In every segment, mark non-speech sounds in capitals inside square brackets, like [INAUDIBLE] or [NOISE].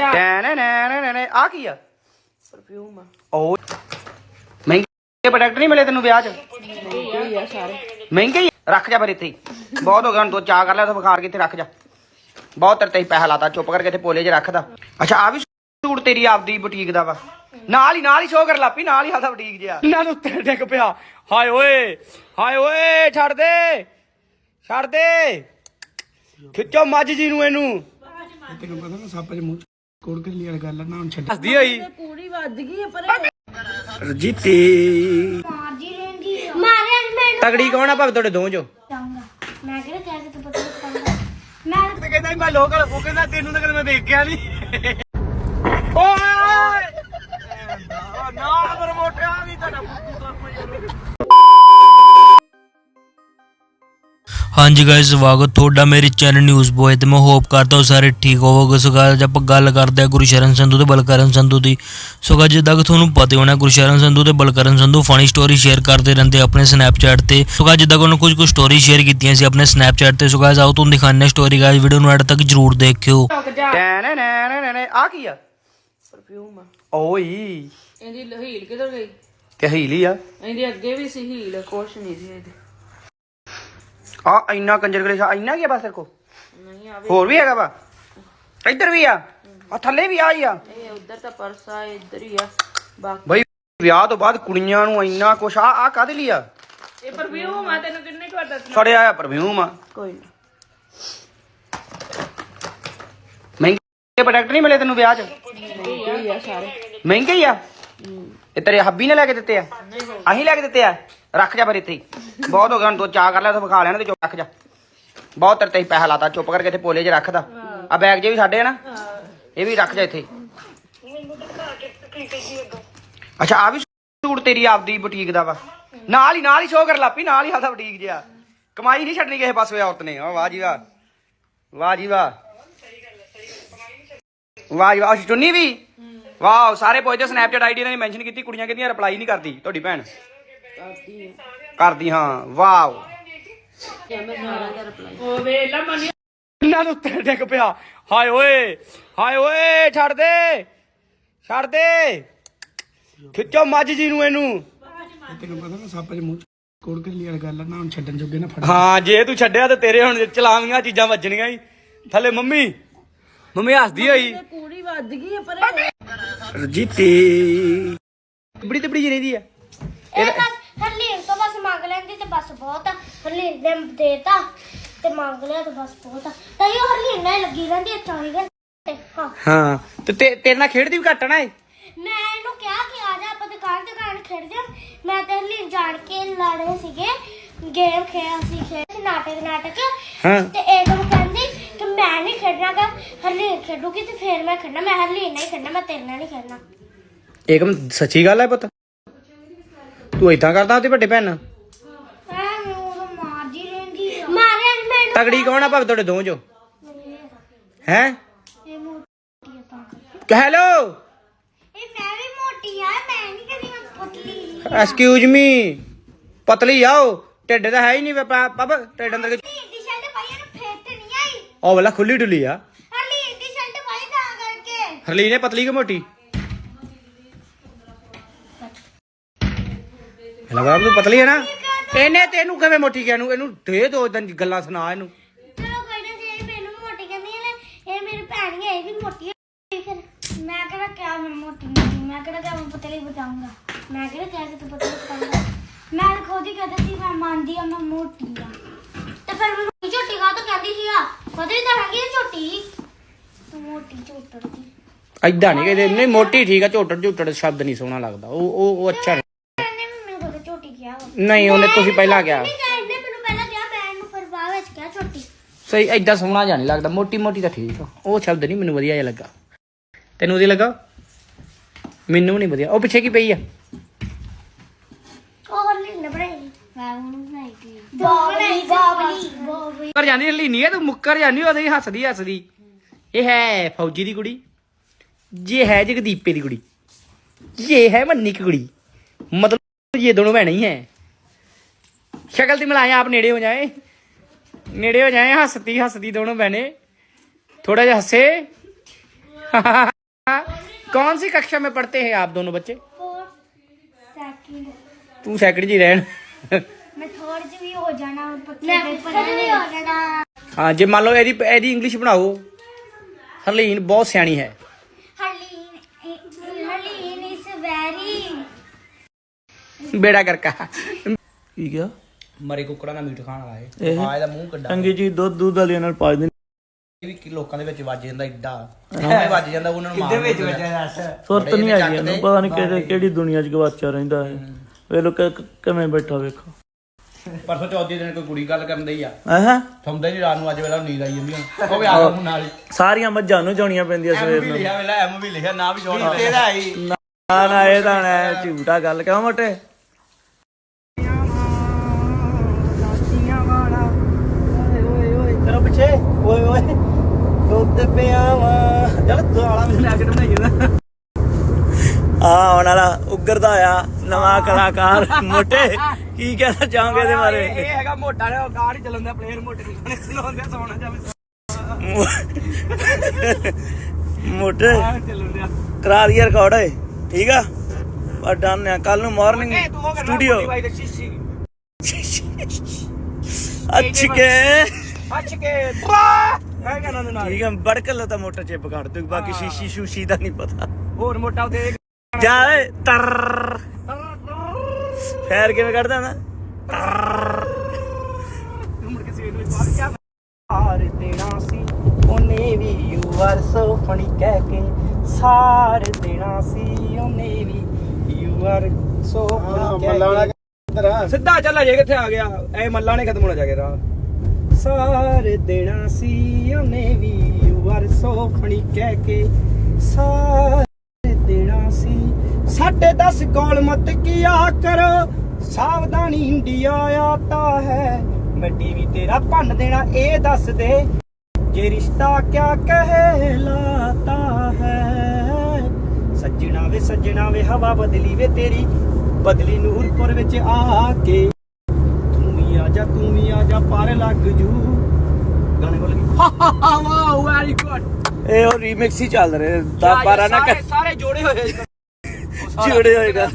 ਜਾ। ਟੈਨ ਨੈਨ ਆ ਕੀ ਆ? ਪਰਫਿਊਮ ਆ। ਉਹ ਮਹਿੰਗੇ ਪ੍ਰੋਡਕਟ ਨਹੀਂ ਮਿਲੇ ਤੈਨੂੰ ਵਿਆਹ 'ਚ? ਇਹ ਆ ਸਾਰੇ। ਮਹਿੰਗੇ ਹੀ ਆ। ਰੱਖ ਜਾ ਫਿਰ ਇੱਥੇ ਹੀ। ਬਹੁਤ ਹੋ ਗਿਆ ਹੁਣ ਤੂੰ ਚਾਹ ਕਰ ਲਿਆ ਤਾਂ ਵਿਖਾੜ ਕੇ ਇੱਥੇ ਰੱਖ ਜਾ। ਬਹੁਤ ਤੇਰੇ ਤੇ ਹੀ ਪੈਸਾ ਲਾਤਾ ਚੁੱਪ ਕਰਕੇ ਇੱਥੇ ਪੋਲੇ 'ਚ ਰੱਖਦਾ। ਅੱਛਾ ਆ ਵੀ ਸੂਟ ਤੇਰੀ ਆਪਦੀ ਬੁਟੀਕ ਦਾ ਵਾ। ਨਾਲ ਹੀ ਨਾਲ ਹੀ ਸ਼ੋਅ ਕਰ ਲਾਪੀ ਨਾਲ ਹੀ ਆਦਾ ਬੁਟੀਕ ਜਿਆ ਇਹਨਾਂ ਨੂੰ ਉੱਤੇ ਡਿੱਗ ਪਿਆ। ਹਾਏ ਓਏ ਹਾਏ ਓਏ ਛੱਡ ਦੇ। ਛੱਡ ਦੇ। ਖਿੱਚੋ ਮੱਝ ਜੀ ਨੂੰ ਇਹਨੂੰ। ਤੈਨੂੰ ਪਤਾ ਨਾ ਸੱਪ ਦੇ ਮੂੰਹ ਚ ਕੋੜ ਕੇ ਲਈ ਗੱਲ ਆ ਨਾ ਹੁਣ ਛੱਡ ਹੱਸਦੀ ਹੋਈ ਪੂਰੀ ਵੱਜ ਗਈ ਆ ਪਰ ਰਜੀਤੀ ਮਾਰਦੀ ਰਹਿੰਦੀ ਆ ਮਾਰਿਆ ਨੀ ਮੈਨੂੰ ਤਗੜੀ ਕੌਣ ਆ ਭਾਵੇਂ ਤੁਹਾਡੇ ਦੋ ਚੋਂ ਚਾਹੂੰਗਾ ਮੈਂ ਕਿਹੜਾ ਕਹਿ ਕੇ ਤੂੰ ਪਤਾ ਕਰਦਾ ਮੈਂ ਤੇ ਕਹਿੰਦਾ ਮੈਂ ਲੋਕਲ ਉਹ ਕਹਿੰਦਾ ਤੈਨੂੰ ਤਾਂ ਕਦੇ ਮੈਂ ਵੇਖਿਆ ਨਹੀਂ ਓਏ ਨਾ ਪ੍ਰਮੋਟਿਆ ਵੀ ਤੁਹਾਡਾ ਹਾਂਜੀ ਗਾਇਸ ਸਵਾਗਤ ਤੁਹਾਡਾ ਮੇਰੇ ਚੈਨਲ ਨਿਊਜ਼ ਬੋਏ ਤੇ। ਮੈਂ ਹੋਪ ਕਰਦਾ ਹਾਂ ਸਾਰੇ ਠੀਕ ਹੋਵੋਗੇ। ਸੋ guys, ਆਪਾਂ ਗੱਲ ਕਰਦੇ ਹਾਂ ਗੁਰਸ਼ਰਨ ਸੰਧੂ ਤੇ ਬਲਕਰਨ ਸੰਧੂ ਦੀ ਸੋ guys, ਜਿੱਦਾਂ ਕਿ ਤੁਹਾਨੂੰ ਪਤਾ ਹੋਣਾ ਗੁਰਸ਼ਰਨ ਸੰਧੂ ਤੇ Balkaran Sandhu funny story share ਕਰਦੇ ਰਹਿੰਦੇ ਆਪਣੇ ਸਨੈਪਚੈਟ ਤੇ। ਸੋ guys, ਜਿੱਦਾਂ ਕਿ ਉਹਨਾਂ ਕੁਝ ਕੁ ਸਟੋਰੀ ਸ਼ੇਅਰ ਕੀਤੀਆਂ ਸੀ ਆਪਣੇ ਸਨੈਪਚੈਟ ਤੇ। ਸੋ guys, ਆਓ ਤੁਹਾਨੂੰ ਦਿਖਾਉਂਦੇ ਹਾਂ ਸਟੋਰੀ ਗਾਇਸ ਵੀਡੀਓ ਨੂੰ ਐਡ ਤੱਕ ਜਰੂਰ ਦੇਖਿਓ। ਆ ਕੀ ਆ? ਪਰਫਿਊਮ ਆ। ਓਏ ਇਹਦੀ ਹੀਲ ਕਿੱਧਰ ਗਈ? ਤੇ ਹੀਲੀ ਆ? ਇਹਦੀ ਅੱਗੇ ਵੀ ਸੀ ਹੀਲ ਕੁਛ ਨਹੀਂ ਸੀ ਇਹਦੀ। ਆ ਇੰਨਾ ਕੰਜਰ ਕਲੇਸ਼ਾ ਇੰਨਾ ਕੀ ਆ ਬਸ ਤੇਰੇ ਕੋ ਨਹੀਂ ਆਵੇ ਹੋਰ ਵੀ ਹੈਗਾ ਵਾ? ਇੱਧਰ ਵੀ ਆ। ਆ ਥੱਲੇ ਵੀ ਆ ਹੀ ਆ। ਇਹ ਉਧਰ ਤਾਂ ਪਰਸ ਆ ਇੱਧਰ ਹੀ ਆ। ਬਾਕੀ ਬਈ ਵਿਆਹ ਤੋਂ ਬਾਅਦ ਕੁੜੀਆਂ ਨੂੰ ਇੰਨਾ ਕੁਛ ਆ ਆ ਕਾਦੇ ਲਈ ਆ? ਇਹ ਪਰਫਿਊਮ ਆ ਤੈਨੂੰ ਕਿੰਨੇ ਕੁ ਵਾਰ ਦੱਸਣਾ? ਸੜਿਆ ਆ ਪਰਫਿਊਮ ਆ। ਕੋਈ ਨਾ। ਮਹਿੰਗੇ ਪ੍ਰੋਡਕਟ ਨਹੀਂ ਮਿਲੇ ਤੈਨੂੰ ਵਿਆਹ 'ਚ? ਆ ਸਾਰੇ। ਮਹਿੰਗੇ ਹੀ ਆ? ਇਹ ਤੇਰੇ ਹੱਬੀ ਨੇ ਲੈ ਕੇ ਦਿੱਤੇ ਆ? ਅਸੀਂ ਲੈ ਕੇ ਦਿੱਤੇ ਆ? ਰੱਖ ਜਾ ਫਿਰ ਇੱਥੇ ਹੀ। ਬਹੁਤ ਹੋ ਗਿਆ, ਹੁਣ ਤੂੰ ਚਾਹ ਕਰ ਲਿਆ ਤਾਂ ਵਿਖਾ ਲੈਣਾ ਤੇ ਚੁੱਪ ਰੱਖ ਜਾ। ਬਹੁਤ ਤੇਰੇ ਤੇ ਹੀ ਪੈਸਾ ਲਾਤਾ, ਚੁੱਪ ਕਰਕੇ ਇੱਥੇ ਪੋਲੇ 'ਚ ਰੱਖਦਾ ਆ ਬੈਗ ਜੇ ਵੀ ਸਾਡੇ ਆ ਨਾ, ਇਹ ਵੀ ਰੱਖ ਜਾ ਇੱਥੇ। ਅੱਛਾ ਆ ਵੀ ਸੂਟ ਤੇਰੀ ਆਪਦੀ ਬੁਟੀਕ ਦਾ ਵਾ। ਨਾਲ ਹੀ ਨਾਲ ਹੀ ਸ਼ੋਅ ਕਰ ਲਾਪੀ ਨਾਲ ਹੀ ਆਦਾ ਬੁਟੀਕ ਜਿਆ ਕਮਾਈ ਨਹੀਂ ਛੱਡਣੀ ਕਿਸੇ ਪਾਸੇ ਔਰਤ ਨੇ। ਆ ਵਾਹ ਜੀ ਵਾਹ। ਵਾਹ ਜੀ ਵਾਹ। ਵਾਹ ਜੀ ਵਾਹ। ਚੁੰਨੀ ਵੀ? ਵਾਹ, ਸਾਰੇ ਪੁੱਛਦੇ ਸਨੈਪਚੈਟ ਆਈਡੀ ਇਹਨਾਂ ਨੇ ਮੈਂਸ਼ਨ ਕੀਤੀ, ਕੁੜੀਆਂ ਕਹਿੰਦੀਆਂ ਰਿਪਲਾਈ ਨਹੀਂ ਕਰਦੀ, ਤੁਹਾਡੀ ਭੈਣ। ਕਰਦੀ ਹਾਂ। ਵਾਓ। ਉਹ ਵੇਲਾ ਮਨੀ। ਇਹਨਾਂ ਨੂੰ ਉੱਤੇ ਡਿੱਗ ਪਿਆ। ਹਾਏ ਓਏ ਹਾਏ ਓਏ ਛੱਡ ਦੇ। ਛੱਡ ਦੇ। ਖਿੱਚੋ ਮੱਝ ਜੀ ਨੂੰ ਇਹਨੂੰ। ਤੈਨੂੰ ਪਤਾ ਨਾ ਸੱਪ ਦੇ ਮੂੰਹ ਚ ਕੋੜ ਕੇ ਲਈ ਗੱਲ ਆ ਨਾ ਹੁਣ ਛੱਡਣ ਜੋਗੇ ਨਾ ਫੜ। ਹਾਂ ਜੇ ਤੂੰ ਛੱਡਿਆ ਤੇ ਤੇਰੇ ਹੁਣ ਚਲਾਵੀਆਂ ਚੀਜ਼ਾਂ ਵੱਜਣੀਆਂ ਹੀ। ਥੱਲੇ ਮੰਮੀ ਮੰਮੀ ਹੱਸਦੀ ਹੋਈ। ਪੂਰੀ ਵੱਜ ਗਈ ਆ ਪਰ ਰਜੀਤੀ। ਬੜੀ ਤੇ ਬੜੀ ਜਿਹੀ ਰਹਿੰਦੀ ਆ? ਇਹ ਹਰਲੀਨ ਤੋਂ ਬਸ ਮੰਗ ਲੈਂਦੀ ਤੇ ਬਸ ਬਹੁਤ ਆ। ਹਰਲੀਨ ਨੇ ਦੇਤਾ ਤੇ ਮੰਗ ਲਿਆ ਤੇ ਬਸ ਬਹੁਤ ਆ। ਤਾਂ ਇਹ ਹਰਲੀਨ ਨਾਲ ਹੀ ਲੱਗੀ ਰਹਿੰਦੀ ਹੈ 24 ਘੰਟੇ ਹਾਂ। ਹਾਂ ਤੇ ਤੇ- ਤੇਰੇ ਨਾਲ ਖੇਡਦੀ ਵੀ ਘੱਟ ਨਾ ਏ ਮੈਂ ਇਹਨੂੰ ਕਿਹਾ ਕਿ ਆ ਜਾ ਆਪਾਂ ਦੁਕਾਨ ਦੁਕਾਨ ਖੇਡ ਜਾ। ਮੈਂ ਤੇ ਹਰਲੀਨ ਜਾਣ ਕੇ ਲੜੇ ਸੀਗੇ। ਗੇਮ ਖੇਡ ਸੀ ਖੇਡ ਨਾਟਕ ਨਾਟਕ। ਹਾਂ। ਤੇ ਏਕਮ ਕਹਿੰਦੀ ਕਿ ਮੈਂ ਨਹੀਂ ਖੇਡਣਾਗਾ ਹਰਲੀਨ ਖੇਡੂਗੀ ਤੇ ਫਿਰ ਮੈਂ ਖੇਡਣਾ। ਮੈਂ ਹਰਲੀਨ ਨਾਲ ਹੀ ਖੇਡਣਾ ਮੈਂ ਤੇਰੇ ਨਾਲ ਨਹੀਂ ਖੇਡਣਾ। ਏਕਮ ਸੱਚੀ ਗੱਲ ਹੈ ਪੁੱਤ? ਤੂੰ ਇਦਾਂ ਕਰਦਾ ਉਹਦੀ ਵੱਡੇ ਭੈਣ ਨਾਲ? ਐ ਮੈਨੂੰ ਉਹ ਮਾਰਦੀ ਰਹਿੰਦੀ ਆ ਮਾਰਿਆ ਨੀ ਮੈਨੂੰ ਤਗੜੀ ਕੌਣ ਆ ਭਾਵੇਂ ਤੁਹਾਡੇ ਦੋ ਚੋਂ? ਹੈ? ਇਹ ਮੋਟੀ ਆ ਤਾਂ। ਕਰਕੇ। ਹੈਲੋ? ਇਹ ਮੈਂ ਵੀ ਮੋਟੀ ਆ ਮੈਂ ਨਹੀਂ ਕਦੀ ਮੈਂ ਪਤਲੀ ਐਕਸਕਿਊਜ਼ ਮੀ ਪਤਲੀ ਆਓ ਢਿੱਡ ਤਾਂ ਹੈ ਹੀ ਨਹੀਂ ਪਾਪਾ ਢਿੱਡ ਅੰਦਰ ਕਿ- ਦੀ ਸ਼ਰਟ ਪਾਈ ਇਹਨੂੰ ਫੇਟ ਨਹੀਂ ਆਈ। ਉਹ ਵਾਲਾ ਖੁੱਲੀ ਡੁੱਲੀ ਆ ਹਰਲੀਨ ਦੀ ਸ਼ਰਟ ਪਾਈ ਤਾਂ ਕਰਕੇ। ਹਰਲੀਨ ਨੇ ਪਤਲੀ ਕਿ ਮੋਟੀ? ਲਗਾ ਤੂੰ ਪਤਲੀ ਹੈ ਨਾ? ਇਹਨੇ ਤੈਨੂੰ ਕਿਵੇਂ ਮੋਟੀ ਕਿਹਾ? ਨੂੰ ਇਹਨੂੰ ਦੇ ਦੋ ਇਦਾਂ ਗੱਲਾਂ ਸੁਣਾ ਇਹਨੂੰ। ਚਲੋ ਕੋਈ ਨਾ ਜੇ ਮੈਨੂੰ ਮੋਟੀ ਕਹਿੰਦੀ ਹੈ ਨਾ ਇਹ ਮੇਰੀ ਭੈਣ ਹੈ ਇਹ ਵੀ ਮੋਟੀ ਹੈ ਫਿਰ। ਮੈਂ ਕਿਹੜਾ ਕਿਹਾ ਮੈਂ ਮੋਟੀ ਨਹੀਂ ਮੈਂ ਕਿਹੜਾ ਕਿਹਾ ਮੈਂ ਪਤਲੀ ਬਤਾਉਂਗਾ ਮੈਂ ਕਿਹੜਾ ਕਿਹਾ ਕਿ ਤੂੰ ਪਤਲੀ ਬਤਾਉਂਗਾ ਮੈਂ ਖੁਦ ਹੀ ਕਹਿੰਦੀ ਸੀ ਮੈਂ ਮੰਨਦੀ ਆ ਮੈਂ ਮੋਟੀ ਆ ਤੇ ਫਿਰ ਮੈਨੂੰ ਝੋਟੀ ਕਾ ਤਾਂ ਕਹਿੰਦੀ ਸੀ ਆ? ਪਤਲੀ ਤਾਂ ਹੈਗੀ ਆ ਝੋਟੀ। ਤੂੰ ਮੋਟੀ ਝੋਟੜ ਦੀ। ਐਦਾਂ ਨਹੀਂ ਕਹਿੰਦੇ ਨਹੀਂ ਮੋਟੀ ਠੀਕ ਆ ਝੋਟੜ ਝੋਟੜ ਸ਼ਬਦ ਨਹੀਂ ਸੋਹਣਾ ਲੱਗਦਾ। ਉਹ ਉਹ ਉਹ ਅੱਛਾ ਨਹੀਂ ਇਹਨੇ ਵੀ ਮੈਨੂੰ ਕੋਲ ਝੋਟੀ ਕਿਹਾ ਵਾ ਨਹੀਂ ਉਹਨੇ ਤੁਸੀਂ ਪਹਿਲਾਂ ਕਿਹਾ। ਸਹੀ ਐਡਾ ਸੋਹਣਾ ਜਿਹਾ ਨਹੀਂ ਲੱਗਦਾ ਮੋਟੀ ਮੋਟੀ ਤਾਂ ਠੀਕ ਆ। ਉਹ ਸ਼ਬਦ ਨਹੀਂ ਮੈਨੂੰ ਵਧੀਆ ਜਿਹਾ ਲੱਗਾ। ਤੈਨੂੰ ਵਧੀਆ ਲੱਗਾ? ਮੈਨੂੰ ਨਹੀਂ ਵਧੀਆ। ਉਹ ਪਿੱਛੇ ਕੀ ਪਈ ਆ? ਉਹ ਨਹੀਂ ਬਣਾਈ ਮੈਂ ਉਹਨੂੰ ਲੀਨੀ ਤੂੰ ਮੁੱਕਰ ਜਾਂਦੀ ਉਹਦੇ ਹੱਸਦੀ ਹੱਸਦੀ। ਇਹ ਹੈ ਫੌਜੀ ਦੀ ਕੁੜੀ ਜੇ ਹੈ ਜਗਦੀਪੇ ਦੀ ਕੁੜੀ ਜੇ ਹੈ ਮੰਨੀ ਕੁੜੀ ਮਤਲਬ ਇਹ ਦੋਨੋਂ ਭੈਣਾਂ ਹੀ ਹੈ। शक्ल ती मिलाएं आप नेड़े हो जाए नेड़े हो जाए हंसती हंसती दोनों बहने थोड़ा जा हंसे कौन सी कक्षा में पढ़ते हैं आप दोनों बच्चे फोर्थ सेकंड तू सैकड़ जी रहन ਮੈਂ ਥਰਡ ਚ ਵੀ ਹੋ ਜਾਣਾ ਪੱਕੇ ਪੇਪਰ ਵੀ ਹੋ ਜਾਣਾ ਹਾਂ ਜੇ ਮੰਨ ਲਓ ਇਹਦੀ ਇਹਦੀ ਇੰਗਲਿਸ਼ ਬਣਾਓ ਹਰਲੀਨ ਬਹੁਤ ਸਿਆਣੀ ਹੈ ਹਰਲੀਨ ਹਰਲੀਨ ਇਜ਼ ਵੈਰੀ ਬੇੜਾ ਕਰਕਾ ਕੀ ਗਿਆ ਮਰੇ ਕੁੱਕੜਾਂ ਦਾ ਮੀਟ ਖਾਣ ਵਾਲਾ ਇਹ? ਹੈ ਆ ਇਹਦਾ ਮੂੰਹ ਕੱਢਾ ਚੰਗੀ ਜੀ ਦੁੱਧ ਦੁੱਧ ਵਾਲੀਆਂ ਨਾਲ ਪਾ ਦਿੰਦੇ ਇਹ ਵੀ ਕਿ ਲੋਕਾਂ ਦੇ ਵਿੱਚ ਵੱਜ ਜਾਂਦਾ ਏਡਾ। ਐਵੇਂ ਵੱਜ ਜਾਂਦਾ ਉਹਨਾਂ ਨੂੰ ਕਿੱਦੇ ਵਿੱਚ ਵੱਜਿਆ ਦੱਸ? ਸੁਰਤ ਨਹੀਂ ਆਈ ਇਹਨੂੰ ਪਤਾ ਨਹੀਂ ਕਿਹੜੇ ਕਿਹੜੀ ਦੁਨੀਆ 'ਚ ਗਵਾਚਾ ਰਹਿੰਦਾ ਹੈ। ਵੇ ਲੋਕ ਕਿਵੇਂ ਬੈਠਾ ਵੇਖੋ। ਪਰਸੋਂ ਚੌਥੀ ਦਿਨ ਕੋਈ ਕੁੜੀ ਗੱਲ ਕਰਨ ਡਈ ਆ। ਹੀ? ਨਹੀਂ ਰਾਤ ਨੂੰ ਅੱਜ ਵੇਲਾ ਨੀਂਦ ਆਈ ਜਾਂਦੀ ਆ। ਉਹ ਵੀ ਆ ਗਿਆ ਨਾਲ ਸਾਰੀਆਂ ਮੱਝਾਂ ਨੂੰ ਜਾਣੀਆਂ ਪੈਂਦੀਆਂ ਸਵੇਰ ਵੀ ਨੂੰ। ਲਿਖਿਆ ਵੇਲਾ ਐਮ ਵੀ ਲਿਖਿਆ ਨਾ ਵੀ ਜੋੜ ਤੇਰਾ ਹੀ। ਨਾ ਨਾ ਇਹ ਤਾਂ ਹੈ ਝੂਠਾ ਗੱਲ ਕਿਉਂ ਮੋਟੇ? ਪਿੱਛੇ। ਓਏ ਓਏ ਦੁੱਧ ਪਿਆਵਾ। ਚੱਲ ਦੁਆਲਾ ਮੈਨੂੰ ਲੈ ਕੇ ਬਣਾਈ ਜਾਂਦਾ ਆ ਆਉਣ ਵਾਲਾ ਉੱਗਰਦਾ ਆ ਨਵਾਂ ਕਲਾਕਾਰ ਮੋਟੇ। ਕੀ ਕਹਿਣਾ ਚਾਹੋਗੇ ਇਹਦੇ ਬਾਰੇ? ਇਹ ਹੈਗਾ ਮੋਟਾ ਨੇ ਗਾੜ ਹੀ ਚੱਲਦਾ ਪਲੇਅਰ ਮੋਟੇ ਨੂੰ ਸੁਣਾਉਂਦੇ ਸੋਣਾ ਜਾਵੇ ਮੋਟੇ। ਕਰਾ ਦਈਏ ਰਿਕਾਰਡ ਓਏ। ਠੀਕ ਆ? ਪਰ ਡਨ ਆ। ਕੱਲ ਨੂੰ ਮਾਰਨਿੰਗ ਸਟੂਡੀਓ ਅੱਛ ਕੇ। ਅੱਛ ਕੇ ਹੈ ਦੇ ਨਾਲ। ਠੀਕ ਆ ਬੜਕ ਲੋ ਤਾਂ ਮੋਟਾ ਚਿਪ ਕੱਢ ਦੂ ਬਾਕੀ ਸ਼ੀਸ਼ੀ ਸ਼ੂਸ਼ੀ ਦਾ ਨਹੀਂ ਪਤਾ। ਹੋਰ ਮੋਟਾ ਉਤੇ ਜਾ ਓਏ ਤਰ। ਫੇਰ ਕਿਵੇਂ ਕੱਢਦਾ ਨਾ? ਮੁੜ ਕੇ ਸਵੇਰ ਨੂੰ ਬਾਹਰ ਕਿਆ ਹਾਰ ਦੇਣਾ ਸੀ ਉਹਨੇ ਵੀ ਯੂ ਆਰ ਸੋ ਫਨੀ ਕਹਿ ਕੇ ਸਾਰ ਦੇਣਾ ਸੀ ਉਹਨੇ ਵੀ ਯੂ ਆਰ ਸੋ ਫਨੀ ਕਹਿ ਕੇ। ਸਿੱਧਾ ਚੱਲ ਜੇ ਕਿੱਥੇ ਆ ਗਿਆ ਐ ਮੱਲਾ ਨੇ ਖਤਮ ਹੋਣਾ ਜਾ ਕੇ ਰਾਹ ਸਾਰ ਦੇਣਾ ਸੀ, ਉਹਨੇ ਵੀ ਯੂ ਆਰ ਕਹਿ ਕੇ। ਸਾਰ ਦੇਣਾ ਸੀ, ਸਾਡੇ 10 ਕੋਲ ਮਤ ਕੀਆ ਕਰੋ ਸਾਵਧਾਨੀ ਇੰਡੀਆ ਆਤਾ ਹੈ, ਮੈਂ ਟੀਵੀ ਤੇਰਾ ਭੰਨ ਦੇਣਾ, ਇਹ ਦੱਸ ਦੇ। ਜੇ ਰਿਸ਼ਤਾ ਕਿਆ ਕਹਿਲਾਤਾ ਹੈ? ਸੱਜਣਾ ਵੇ ਸੱਜਣਾ ਵੇ, ਹਵਾ ਬਦਲੀ ਵੇ ਤੇਰੀ, ਬਦਲੀ ਨੂਰਪੁਰ ਵਿੱਚ ਆ ਕੇ। ਪਰ ਲੱਗ ਜੂ। ਗਾਣੇ ਬੋਲ ਗਈ ਵਾਓ ਵੈਰੀ ਗੁੱਡ ਇਹ ਉਹ ਰੀਮਿਕਸ ਹੀ ਚੱਲ ਰਹੇ 10 12 ਨਾ ਸਾਰੇ ਸਾਰੇ ਜੋੜੇ ਹੋਏ ਜੁੜੇ [LAUGHS] ਹੋਏਗਾ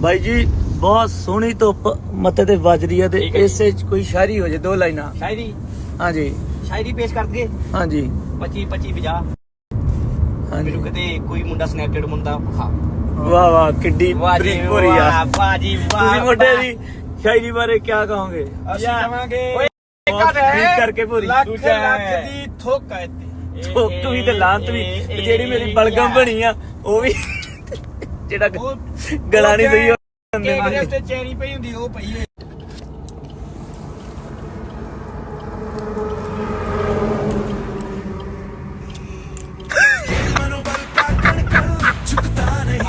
ਬਾਈ ਜੀ ਬਹੁਤ ਸੋਹਣੀ ਧੁੱਪ ਮੱਥੇ ਤੇ ਵੱਜ ਰਹੀ ਹੈ ਤੇ ਇਸੇ ਚ ਕੋਈ ਸ਼ਾਇਰੀ ਹੋ ਜੇ ਦੋ ਲਾਈਨਾਂ। ਸ਼ਾਇਰੀ? ਹਾਂਜੀ। ਸ਼ਾਇਰੀ ਪੇਸ਼ ਕਰ ਦਈਏ? ਹਾਂਜੀ। 25 25 50 ਹਾਂਜੀ। ਮੈਨੂੰ ਕਿਤੇ ਕੋਈ ਮੁੰਡਾ ਸਨੈਪਚੈਟ ਮੁੰਡਾ ਵਿਖਾ। ਵਾਹ ਵਾਹ ਕਿੱਡੀ ਬਰੀਕ ਭੋਰੀ ਆ। ਬਾਜੀ ਤੁਸੀਂ ਮੁੰਡੇ ਦੀ ਸ਼ਾਇਰੀ ਬਾਰੇ ਕੀ ਕਹੋਗੇ? ਅਸੀਂ ਕਹਾਂਗੇ ਬਹੁਤ ਠੀਕ ਕਰਕੇ ਭੋਰੀ। ਲੱਖ ਲੱਖ ਦੀ ਥੋਕ ਹੈ ਤੇ ਥੁੱਕ ਵੀ ਤੇ ਲਾਂਤ ਵੀ। ਤੇ ਜਿਹੜੀ ਮੇਰੀ ਬਲਗਮ ਬਣੀ ਆ ਉਹ ਵੀ ਜਿਹੜਾ ਗਲਾ ਨਹੀਂ ਸਹੀ ਹੁੰਦੀ ਉੱਤੇ ਚੈਰੀ ਪਈ ਹੁੰਦੀ ਉਹ ਪਈ ਹੈ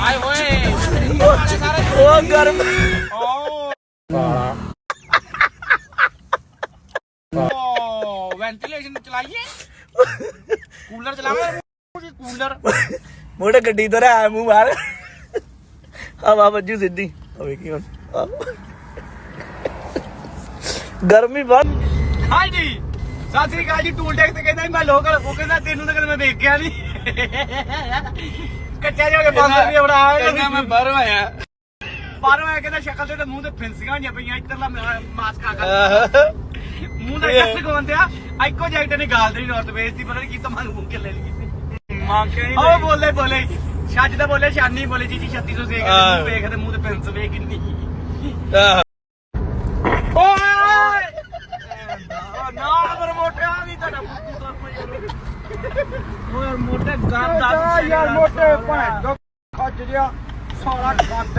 ਆਏ ਹੋਏ ਉਹ ਗਰਮ ਕੂਲਰ ਚਲਾਵਾਂਗੇ ਕੂਲਰ ਮੋਟੇ ਗੱਡੀ ਤੋਂ ਆ ਮੂੰਹ ਬਾਹਰ। ਹਵਾ ਵੱਜੂ ਸਿੱਧੀ। ਹੋਵੇ ਕੀ ਹੁਣ। ਗਰਮੀ ਬਹੁਤ। ਹਾਂਜੀ ਸਤਿ ਸ੍ਰੀ ਅਕਾਲ ਜੀ ਟੂਲ ਟੈਕਸ ਤੇ ਕਹਿੰਦਾ ਮੈਂ ਲੋਕਲ ਉਹ ਕਹਿੰਦਾ ਤੈਨੂੰ ਤਾਂ ਕਦੇ ਮੈਂ ਵੇਖਿਆ ਨਹੀਂ ਕੱਚਾ ਜਿਹਾ ਕੇ ਬੰਦ ਨਹੀਂ ਬੜਾ ਕਹਿੰਦਾ ਮੈਂ ਬਾਹਰੋਂ ਆਇਆ। ਬਾਹਰੋਂ ਆਇਆ ਕਹਿੰਦਾ ਸ਼ਕਲ ਤੇ ਉਹਦੇ ਮੂੰਹ ਤੇ ਫਿੰਸੀਆਂ ਹੋਈਆਂ ਪਈਆਂ ਇੱਧਰਲਾ ਮਾਸਕ ਆ ਗਿਆ। ਮੂੰਹ ਦਾ ਕੱਟ ਗਵੰਦਿਆ ਇੱਕੋ ਜੈਕਟ ਨੇ ਗਾਲ ਦੇਣੀ ਨਾਰਥ ਵੇਸ ਦੀ ਪਤਾ ਨਹੀਂ ਕੀ ਤਮਾਂ ਮੂੰਹ ਕੇ ਲੈ ਲਈ ਮੰਗ ਕੇ ਉਹ ਬੋਲੇ ਬੋਲੇ। ਛੱਜ ਦਾ ਬੋਲੇ ਸ਼ਾਨੀ ਬੋਲੇ ਜੀ ਜੀ 3600 ਸੇ ਮੂੰਹ ਵੇਖਦੇ ਮੂੰਹ ਤੇ ਫਿੰਸ ਵੇਖ ਕਿੰਨੀ। ਓਏ! ਨਾ ਪਰ ਮੋਟੇ ਆ ਵੀ ਤੁਹਾਡਾ ਮੁੱਕੂ ਦਾ ਕੋਈ ਓਏ ਮੋਟੇ ਗੰਦ ਦਾ ਯਾਰ ਮੋਟੇ ਭੈਣ ਦਾ ਖੱਜ ਗਿਆ ਸਾਰਾ ਗੰਦ।